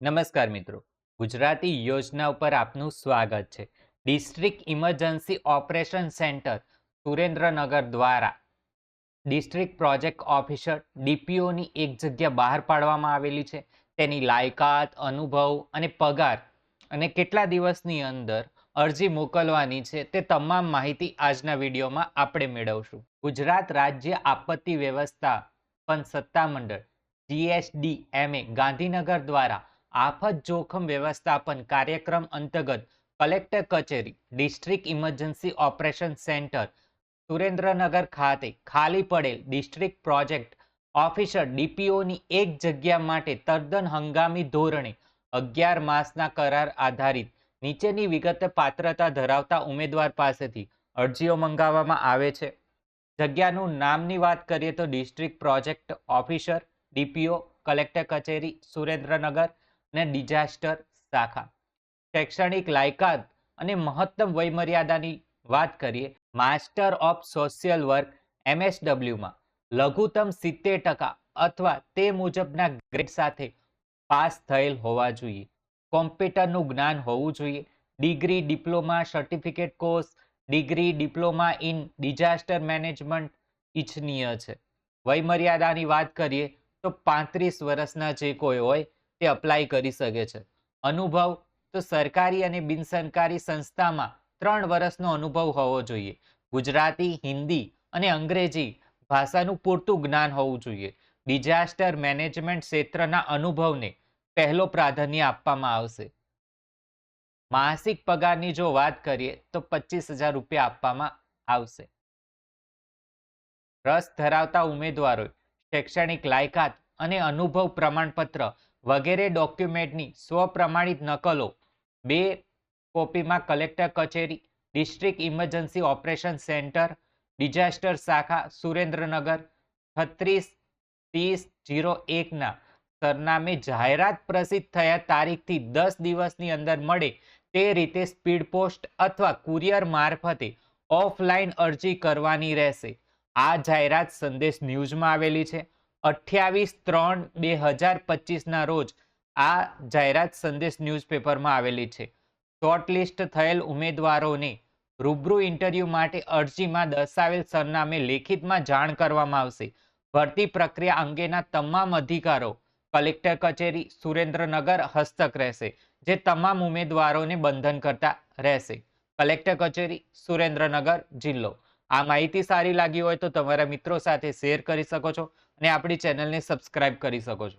નમસ્કાર મિત્રો. ગુજરાતી યોજના ઉપર આપનું સ્વાગત છે. District emergency operation centre Surendranagar દ્વારા ડિસ્ટ્રિક્ટ પ્રોજેક્ટ ઓફિસર ડીપીઓની એક જગ્યા બહાર પાડવામાં આવેલી છે. તેની લાયકાત, અનુભવ અને પગાર અને કેટલા દિવસની અંદર અરજી મોકલવાની છે તે તમામ માહિતી આજના વિડીયોમાં આપણે મેળવશું. ગુજરાત રાજ્ય આપત્તિ વ્યવસ્થાપન સત્તામંડળ જીએસડી એમએ ગાંધીનગર દ્વારા આફત જોખમ વ્યવસ્થાપન કાર્યક્રમ અંતર્ગત કલેક્ટર કચેરી, district emergency operation centre, Surendranagar ખાતે ખાલી પડેલ ડિસ્ટ્રિક્ટ પ્રોજેક્ટ ઓફિસર ડીપીઓની એક જગ્યા માટે તદ્દન હંગામી ધોરણે અગિયાર માસના કરાર આધારિત નીચેની વિગત પાત્રતા ધરાવતા ઉમેદવાર પાસેથી અરજીઓ મંગાવવામાં આવે છે. જગ્યાનું નામની વાત કરીએ તો district project officer, DPO, collector કચેરી, સુરેન્દ્રનગર અને ડિઝાસ્ટર શાખા. શૈક્ષણિક લાયકાત અને મહત્તમ વયમર્યાદાની વાત કરીએ માસ્ટર ઓફ સોશિયલ વર્ક એમએસડબલ્યુમાં લઘુત્તમ સિત્તેર ટકા અથવા તે મુજબના ગ્રેડ સાથે પાસ થયેલ હોવા જોઈએ. કોમ્પ્યુટરનું જ્ઞાન હોવું જોઈએ. Degree diploma certificate course, degree diploma in disaster management ઇચ્છનીય છે. વયમર્યાદાની વાત કરીએ તો પાંત્રીસ વર્ષના જે કોઈ હોય તે અપ્લાય કરી શકે છે. અનુભવ તો સરકારી અને બિનસરકારી સંસ્થામાં ત્રણ વર્ષનો અનુભવ હોવો જોઈએ. ગુજરાતી, હિન્દી અને અંગ્રેજી ભાષાનું પૂરતું જ્ઞાન હોવું જોઈએ. ડિઝાસ્ટર મેનેજમેન્ટ ક્ષેત્રના અનુભવને પહેલો પ્રાધાન્ય આપવામાં આવશે. માસિક પગારની જો વાત કરીએ તો પચીસ હજાર રૂપિયા આપવામાં આવશે. રસ ધરાવતા ઉમેદવારોએ શૈક્ષણિક લાયકાત અને અનુભવ પ્રમાણપત્ર વગેરે ડોક્યુમેન્ટની સ્વપ્રમાણિત નકલો બે કોપીમાં કલેક્ટર કચેરી, district emergency operation centre, disaster શાખા, સુરેન્દ્રનગર, છત્રીસ ત્રીસ જીરો એકના સરનામે જાહેરાત પ્રસિદ્ધ થયા તારીખથી દસ દિવસની અંદર મળે તે રીતે સ્પીડ પોસ્ટ અથવા કુરિયર મારફતે ઓફલાઈન અરજી કરવાની રહેશે. આ જાહેરાત સંદેશ ન્યૂઝમાં આવેલી છે. અઠ્યાવીસ ત્રણ બે હજાર પચીસના રોજ આ જાહેરાત સંદેશ ન્યૂઝપેપરમાં આવેલી છે. શોર્ટલિસ્ટ થયેલ ઉમેદવારોને રૂબરૂ ઇન્ટરવ્યૂ માટે અરજીમાં દર્શાવેલ સરનામે લેખિતમાં જાણ કરવામાં આવશે. ભરતી પ્રક્રિયા અંગેના તમામ અધિકારો કલેક્ટર કચેરી, સુરેન્દ્રનગર હસ્તક રહેશે, જે તમામ ઉમેદવારોને બંધન કરતા રહેશે. કલેક્ટર કચેરી, સુરેન્દ્રનગર જિલ્લો. આ માહિતી સારી લાગી હોય તો તમારા મિત્રો સાથે શેર કરી શકો છો. અને આપણી ચેનલને સબસ્ક્રાઇબ કરી શકો છો.